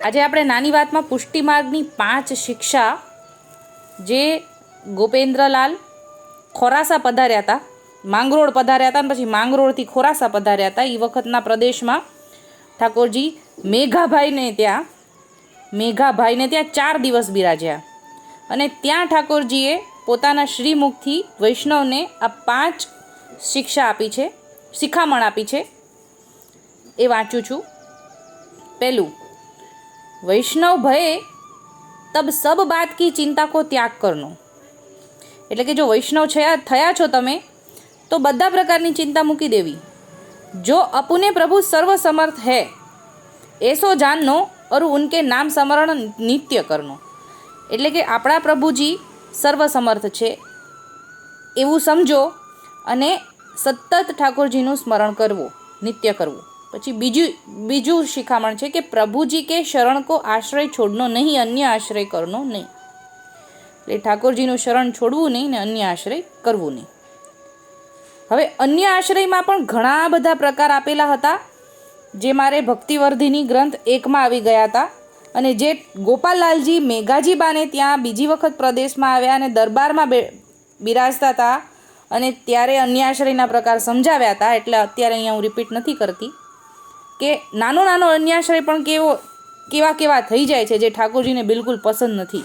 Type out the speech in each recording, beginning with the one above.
આજે આપણે નાની વાતમાં પુષ્ટિ માર્ગની પાંચ શિક્ષા જે ગોપેન્દ્રલાલ ખોરાસા પધાર્યા હતા, માંગરોળ પધાર્યા હતા અને પછી માંગરોળથી ખોરાસા પધાર્યા હતા. એ વખતના પ્રદેશમાં ઠાકોરજી મેઘાભાઈને ત્યાં મેઘાભાઈને ત્યાં ચાર દિવસ બિરાજ્યા. અને ત્યાં ઠાકોરજીએ પોતાના શ્રીમુખથી વૈષ્ણવને આ પાંચ શિક્ષા આપી છે, શિખામણ આપી છે. એ વાંચું છું. પહેલું વૈષ્ણવ ભયે તબ સબ બાત કી ચિંતા કો ત્યાગ કરનો. એટલે કે જો વૈષ્ણવ છયા થયા છો તમે, તો બધા પ્રકારની ચિંતા મૂકી દેવી. જો અપુને પ્રભુ સર્વ સમર્થ હૈ, એસો જાનનો અરુ ઉનકે નામ સ્મરણ નિત્ય કરનો. એટલે કે આપણા પ્રભુજી સર્વ સમર્થ છે. એવું સમજો અને સતત ઠાકોરજીનું સ્મરણ કરવું, નિત્ય કરવું. પછી બીજું બીજું શિખામણ છે કે પ્રભુજી કે શરણ કો આશ્રય છોડનો નહીં, અન્ય આશ્રય કરનો નહીં. એટલે ઠાકોરજીનું શરણ છોડવું નહીં ને અન્ય આશ્રય કરવું નહીં. હવે અન્ય આશ્રયમાં પણ ઘણા બધા પ્રકાર આપેલા હતા, જે મારે ભક્તિવર્ધિની ગ્રંથ એકમાં આવી ગયા હતા અને જે ગોપાલલાલજી મેઘાજીબાને ત્યાં બીજી વખત પ્રદેશમાં આવ્યા અને દરબારમાં બે બિરાજતા હતા અને ત્યારે અન્ય આશ્રયના પ્રકાર સમજાવ્યા હતા, એટલે અત્યારે અહીંયા હું રિપીટ નથી કરતી. કે નાનો નાનો અન્યાશ્રય પણ કેવો, કેવા કેવા થઈ જાય છે જે ઠાકોરજીને બિલકુલ પસંદ નથી.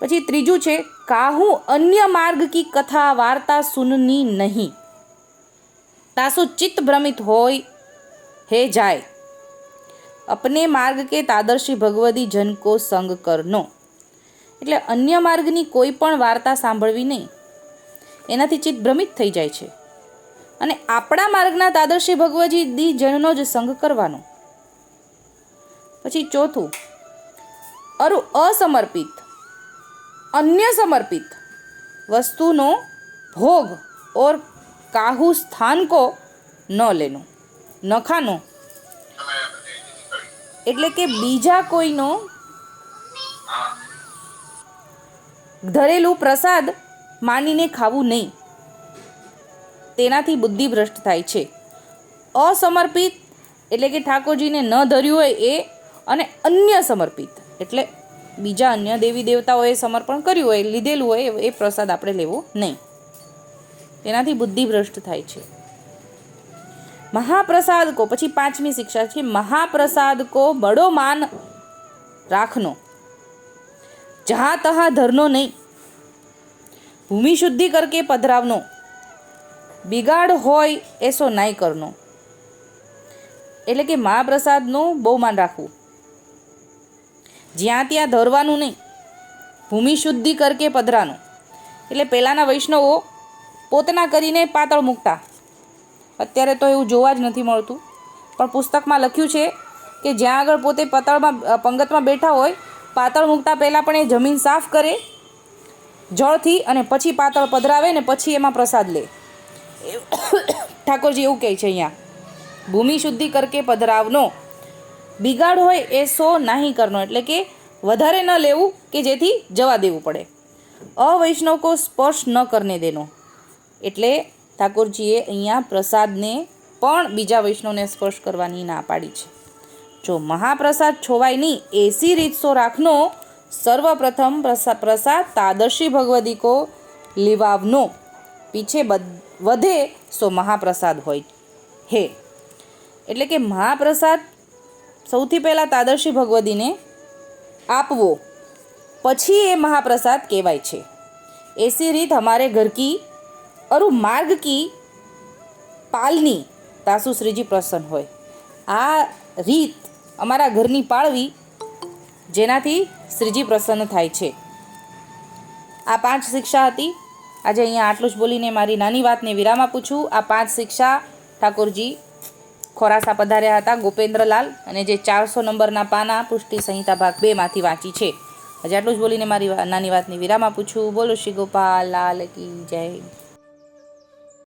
પછી ત્રીજું છે, કાહું અન્ય માર્ગ કી કથા વાર્તા સુનની નહીં. તાસુ ચિત્ત ભ્રમિત હોય, હે જાય. અપને માર્ગ કે તાદર્શી ભગવદી જનકો સંગ કરનો. એટલે અન્ય માર્ગની કોઈ પણ વાર્તા સાંભળવી નહીં. એનાથી ચિત્ત ભ્રમિત થઈ જાય છે. અને આપણા માર્ગના તાદર્શી ભગવજી દી જનનો જ સંગ કરવાનો. પછી ચોથું અરુ અસમર્પિત અન્ય સમર્પિત વસ્તુનો ભોગ ઓર કાહુ સ્થાન કો ન લેનો નખાનો એટલે કે બીજા કોઈનો ધરેલું પ્રસાદ માનીને ખાવું નહીં. તેનાથી બુદ્ધિ ભ્રષ્ટ થાય છે. અસમર્પિત એટલે કે ઠાકોરજીને ન ધર્યું હોય એ અને અન્ય સમર્પિત એટલે બીજા અન્ય દેવી દેવતાઓએ સમર્પણ કર્યું હોય, લીધેલું હોય એ પ્રસાદ આપણે લેવો નહીં. તેનાથી બુદ્ધિ ભ્રષ્ટ થાય છે. મહાપ્રસાદ કો પછી પાંચમી શિક્ષા છે મહાપ્રસાદ કો બડો માન રાખનો. જહા તહા ધરનો નહીં. ભૂમિ શુદ્ધિ કરકે પધરાવનો. બિગાડ હોય એસો નાય કરનો. એટલે કે મહાપ્રસાદનું બહુ માન રાખવું. જ્યાં ત્યાં ધરવાનું નહીં, ભૂમિ શુદ્ધિ કરકે પધરાનું. એટલે પહેલાંના વૈષ્ણવો પોતના કરીને પાતળ મૂકતા. અત્યારે તો એવું જોવા જ નથી મળતું. પણ પુસ્તકમાં લખ્યું છે કે જ્યાં આગળ પોતે પાતળમાં પંગતમાં બેઠા હોય, પાતળ મૂકતા પહેલાં પણ એ જમીન સાફ કરે, જળથી અને પછી પાતળ પધરાવે ને પછી એમાં પ્રસાદ લે. ઠાકોરજી એવું કહે છે અહીંયા, ભૂમિ શુદ્ધિ કરકે પધરાવનો. બિગાડ હોય એ સો નાહી કરનો, એટલે કે વધારે ન લેવું કે જેથી જવા દેવું પડે. અવૈષ્ણવ કો સ્પર્શ ન કરને દેનો. એટલે ઠાકોરજીએ અહીંયા પ્રસાદને પણ બીજા વૈષ્ણવને સ્પર્શ કરવાની ના પાડી છે. જો મહાપ્રસાદ છોવાય નહીં, એસી રીતસો રાખનો, સર્વપ્રથમ પ્રસા, પ્રસાદ તાદર્શી ભગવદી કો લીવાવનો. પીછે વધે સો મહાપ્રસાદ હોય. હે. એટલે કે મહાપ્રસાદ સૌથી પહેલાં તાદર્શી ભગવદીને આપવો. પછી એ મહાપ્રસાદ કહેવાય છે. એસી રીત હમારે ઘર કી અરુ માર્ગ કી પાલની તાસુ શ્રીજી પ્રસન્ન હોય. આ રીત અમારા ઘરની પાળવી જેનાથી શ્રીજી પ્રસન્ન થાય છે. આ પાંચ શિક્ષા હતી. આજે અહીંયા આટલું જ બોલીને મારી નાની વાતને વિરામ આપું છું. આ પાંચ શિક્ષા ઠાકોરજી ખોરાસા પધાર્યા હતા ગોપેન્દ્રલાલ અને જે ચારસો નંબરના પાના પુષ્ટિ સંહિતા ભાગ બેમાંથી વાંચી છે. આજે આટલું જ બોલીને મારી નાની વાતની વિરામ આપું છું. બોલો શ્રી ગોપાલ લાલ કી જય.